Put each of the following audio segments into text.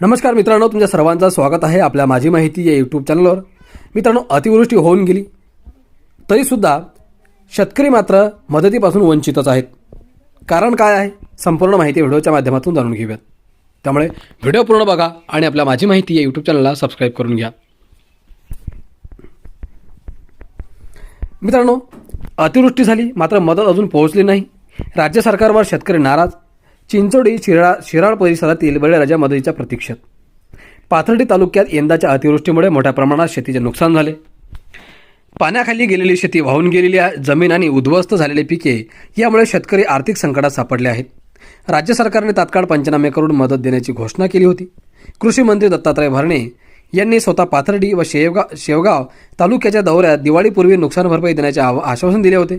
नमस्कार मित्रांनो तुमच्या सर्वांचं स्वागत आहे आपल्या माझी माहिती या यूट्यूब चॅनलवर मित्रांनो अतिवृष्टी होऊन गेली. तरीसुद्धा शेतकरी मात्र मदतीपासून वंचितच आहेत. कारण काय आहे? संपूर्ण माहिती व्हिडिओच्या माध्यमातून जाणून घेऊयात. त्यामुळे व्हिडिओ पूर्ण बघा आणि आपल्या माझी माहिती या यूट्यूब चॅनलला सबस्क्राईब करून घ्या. मित्रांनो अतिवृष्टी झाली मात्र मदत अजून पोहोचली नाही. राज्य सरकारवर शेतकरी नाराज. चिंचोडी शिराळ शिराळ परिसरातील बळीराजा मदतीच्या प्रतीक्षेत. पाथर्डी तालुक्यात यंदाच्या अतिवृष्टीमुळे मोठ्या प्रमाणात शेतीचे नुकसान झाले. पाण्याखाली गेलेली शेती वाहून गेलेली जमीन आणि उद्ध्वस्त झालेली पिके यामुळे शेतकरी आर्थिक संकटात सापडले आहेत. राज्य सरकारने तात्काळ पंचनामे करून मदत देण्याची घोषणा केली होती. कृषी मंत्री दत्तात्रय भरणे यांनी स्वतः पाथर्डी व शेवगाव शेवगाव तालुक्याच्या दौऱ्यात दिवाळीपूर्वी नुकसान भरपाई देण्याचे आश्वासन दिले होते.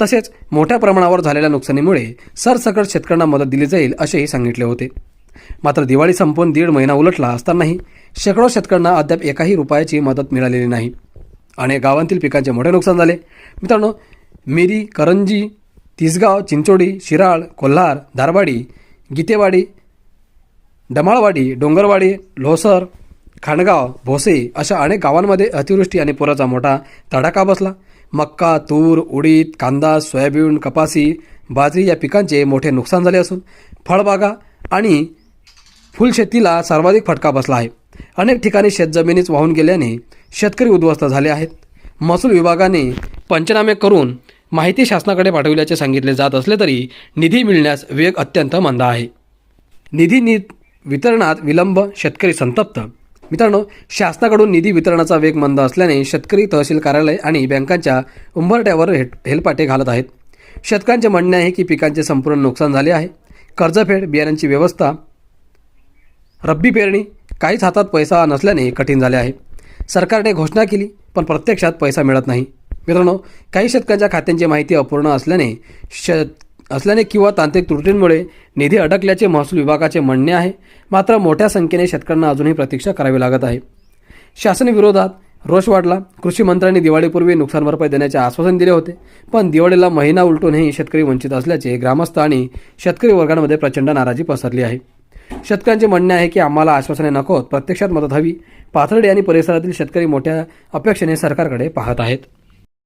तसेच मोठ्या प्रमाणावर झालेल्या नुकसानीमुळे सरसकट शेतकऱ्यांना मदत दिली जाईल असेही सांगितले होते. मात्र दिवाळी संपून दीड महिना उलटला असतानाही शेकडो शेतकऱ्यांना अद्याप एकाही रुपयाची मदत मिळालेली नाही. अनेक गावांतील पिकांचे मोठे नुकसान झाले. मित्रांनो मिरी करंजी तिसगाव चिंचोडी शिराळ कोल्हार धारवाडी गीतेवाडी डमाळवाडी डोंगरवाडी लोसर खांडगाव भोसे अशा अनेक गावांमध्ये अतिवृष्टी आणि पुराचा मोठा तडाखा बसला. मक्का तूर उडीद कांदा सोयाबीन कपासी बाजरी या पिकांचे मोठे नुकसान झाले असून फळबागा आणि फुलशेतीला सर्वाधिक फटका बसला आहे. अनेक ठिकाणी शेतजमिनीच वाहून गेल्याने शेतकरी उद्ध्वस्त झाले आहेत. महसूल विभागाने पंचनामे करून माहिती शासनाकडे पाठविल्याचे सांगितले जात असले तरी निधी मिळण्यास वेग अत्यंत मंद आहे. निधी नि वितरणात विलंब शेतकरी संतप्त मित्रांनो शासनाकडून निधी वितरणाचा वेग मंद असल्याने शेतकरी तहसील कार्यालय आणि बँकांच्या उंबरट्यावर हे हेलपाटे घालत आहेत. शेतकऱ्यांचे म्हणणे आहे की पिकांचे संपूर्ण नुकसान झाले आहे. कर्जफेड बियाण्यांची व्यवस्था रब्बी पेरणी काहीच हातात पैसा नसल्याने कठीण झाले आहे. सरकारने घोषणा केली पण प्रत्यक्षात पैसा मिळत नाही. मित्रांनो काही शेतकऱ्यांच्या खात्यांची माहिती अपूर्ण असल्याने शेत असल्याने किंवा तांत्रिक त्रुटींमुळे निधी अडकल्याचे महसूल विभागाचे म्हणणे आहे. मात्र मोठ्या संख्येने शेतकऱ्यांना अजूनही प्रतीक्षा करावी लागत आहे. शासनविरोधात रोष वाढला. कृषी मंत्र्यांनी दिवाळीपूर्वी नुकसान भरपाई देण्याचे आश्वासन दिले होते. पण दिवाळीला महिना उलटूनही शेतकरी वंचित असल्याचे ग्रामस्थ आणि शेतकरी वर्गांमध्ये प्रचंड नाराजी पसरली आहे. शेतकऱ्यांचे म्हणणे आहे की आम्हाला आश्वासने नकोत प्रत्यक्षात मदत हवी. पाथर्डी आणि परिसरातील शेतकरी मोठ्या अपेक्षेने सरकारकडे पाहत आहेत.